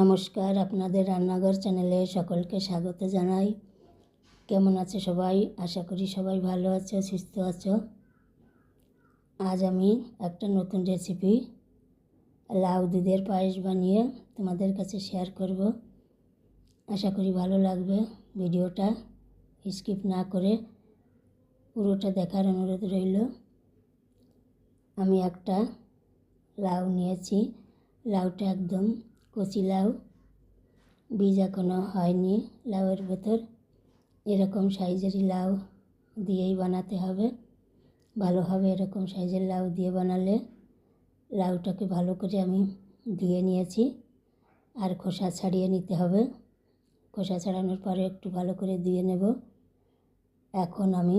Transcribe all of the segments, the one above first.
নমস্কার, আপনাদের রান্নাঘর চ্যানেলে সকলকে স্বাগত জানাই। কেমন আছে সবাই? আশা করি সবাই ভালো আছো, সুস্থ আছো। আজ আমি একটা নতুন রেসিপি লাউ দুধের পায়েস বানিয়ে তোমাদের কাছে শেয়ার করব। আশা করি ভালো লাগবে ভিডিওটা। স্কিপ না করে পুরোটা দেখার অনুরোধ রইল। আমি একটা লাউ নিয়েছি। লাউটা একদম কচি লাউ বীজ এখনও হয়নি লাউয়ের ভেতর। এরকম সাইজেরই লাউ দিয়েই বানাতে হবে। ভালো হবে এরকম সাইজের লাউ দিয়ে বানালে। লাউটাকে ভালো করে আমি ধুয়ে নিয়েছি। আর খোসা ছাড়িয়ে নিতে হবে। খোসা ছাড়ানোর পরে একটু ভালো করে ধুয়ে নেব। এখন আমি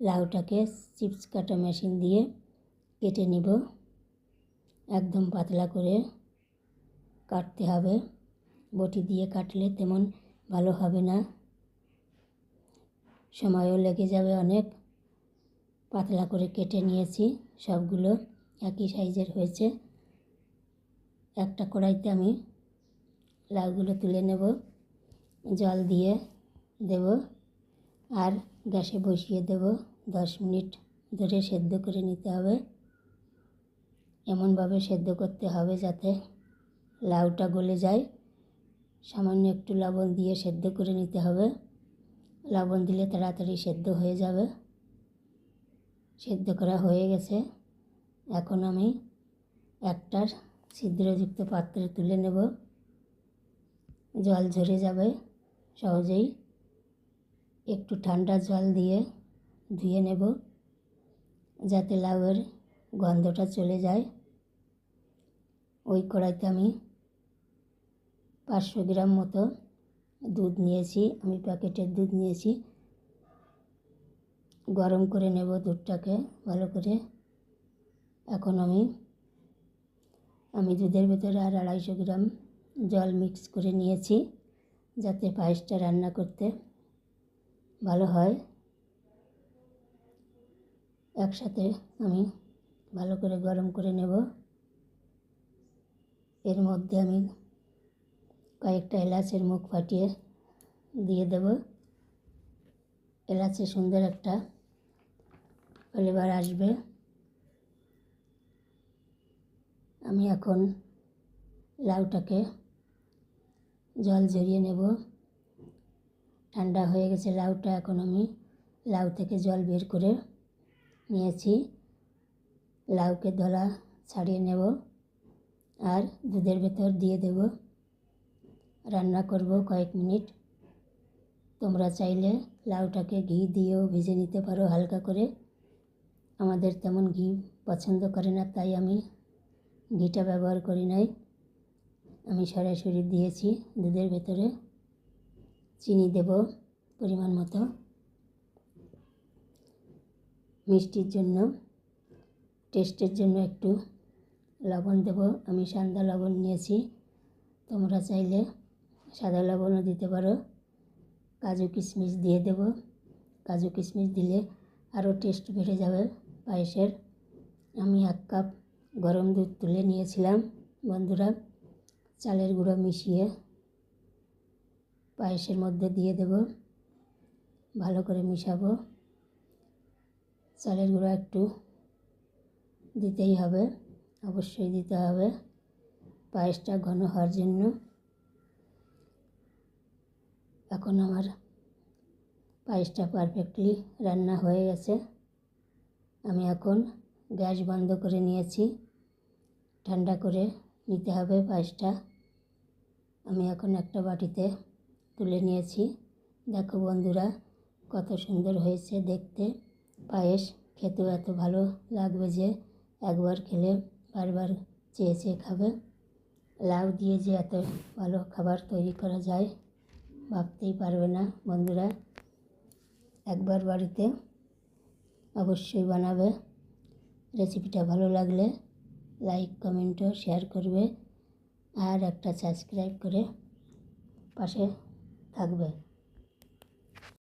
লাউটাকে চিপস কাটা মেশিন দিয়ে কেটে নিব। একদম পাতলা করে কাটতে হবে। বটি দিয়ে কাটলে তেমন ভালো হবে না। সময়ও লেগে যাবে অনেক। পাতলা করে কেটে নিয়েছি। সবগুলো একই সাইজের হয়েছে। একটা কড়াইতে আমি লাউগুলো তুলে নেব। জল দিয়ে দেব আর গ্যাসে বসিয়ে দেব। দশ মিনিট ধরে সেদ্ধ করে নিতে হবে। এমনভাবে সেদ্ধ করতে হবে যাতে লাউটা গলে যায়। সামান্য একটু লবণ দিয়ে সেদ্ধ করে নিতে হবে। লবণ দিলে তাড়াতাড়ি সেদ্ধ হয়ে যাবে। সেদ্ধ করা হয়ে গেছে। এখন আমি একটা ছিদ্রযুক্ত পাত্রে তুলে নেব। জল ঝরে যাবে সহজেই। একটু ঠান্ডা জল দিয়ে ধুয়ে নেব যাতে লাউয়ের গন্ধটা চলে যায়। ওই কড়াইতে আমি পাঁচশো গ্রাম মতো দুধ নিয়েছি, আমি প্যাকেটের দুধ নিয়েছি। গরম করে নেব দুধটাকে ভালো করে। এখন আমি আমি দুধের ভেতরে আর আড়াইশো গ্রাম জল মিক্স করে নিয়েছি, যাতে পায়েসটা রান্না করতে ভালো হয়। একসাথে আমি ভালো করে গরম করে নেব। এর মধ্যে আমি কয়েকটা এলাচের মুখ ফাটিয়ে দিয়ে দেব। এলাচে সুন্দর একটা ফ্লেভার আসবে। আমি এখন লাউটাকে জল ঝরিয়ে নেব। ঠান্ডা হয়ে গেছে লাউটা, এখন আমি লাউ থেকে জল বের করে নিয়েছি। লাউকে দলা ছাড়িয়ে নেব আর দুধের ভেতর দিয়ে দেব। রান্না করব কয়েক মিনিট। তোমরা চাইলে লাউটাকে ঘি দিয়েও ভেজে নিতে পারো হালকা করে। আমাদের তেমন ঘি পছন্দ করে না, তাই আমি ঘিটা ব্যবহার করি নাই। আমি সরাসরি দিয়েছি দুধের ভেতরে। চিনি দেব পরিমাণ মতো। মিষ্টির জন্য, টেস্টের জন্য একটু লবণ দেব। আমি সান্দা লবণ নিয়েছি। তোমরা চাইলে সাদা লবণও দিতে পারো। কাজু কিশমিশ দিয়ে দেব। কাজু কিশমিশ দিলে আরও টেস্ট বেড়ে যাবে পায়েসের। আমি এক কাপ গরম দুধ তুলে নিয়েছিলাম, বন্ধুরা। চালের গুঁড়ো মিশিয়ে পায়েসের মধ্যে দিয়ে দেব। ভালো করে মিশাবো। চালের গুঁড়ো একটু দিতেই হবে, অবশ্যই দিতে হবে। পায়েসটা ঘন হওয়ার জন্য এখন আমার পায়েসটা পারফেক্টলি রান্না হয়ে গেছে। আমি এখন গ্যাস বন্ধ করে নিয়েছি। ঠান্ডা করে নিতে হবে পায়েসটা। আমি এখন একটা বাটিতে তুলে নিয়েছি। দেখো বন্ধুরা, কত সুন্দর হয়েছে দেখতে। পায়েস খেতেও এত ভালো লাগবে যে একবার খেলে বারবার চেয়ে চেয়ে খাবে। লাউ দিয়ে যে এত ভালো খাবার তৈরি করা যায়। ভাবতেই পারবে না বন্ধুরা। একবার বাড়িতে অবশ্যই বানাবে। রেসিপিটা ভালো লাগলে লাইক কমেন্টও শেয়ার করবে আর একটা সাবস্ক্রাইব করে পাশে থাকবে।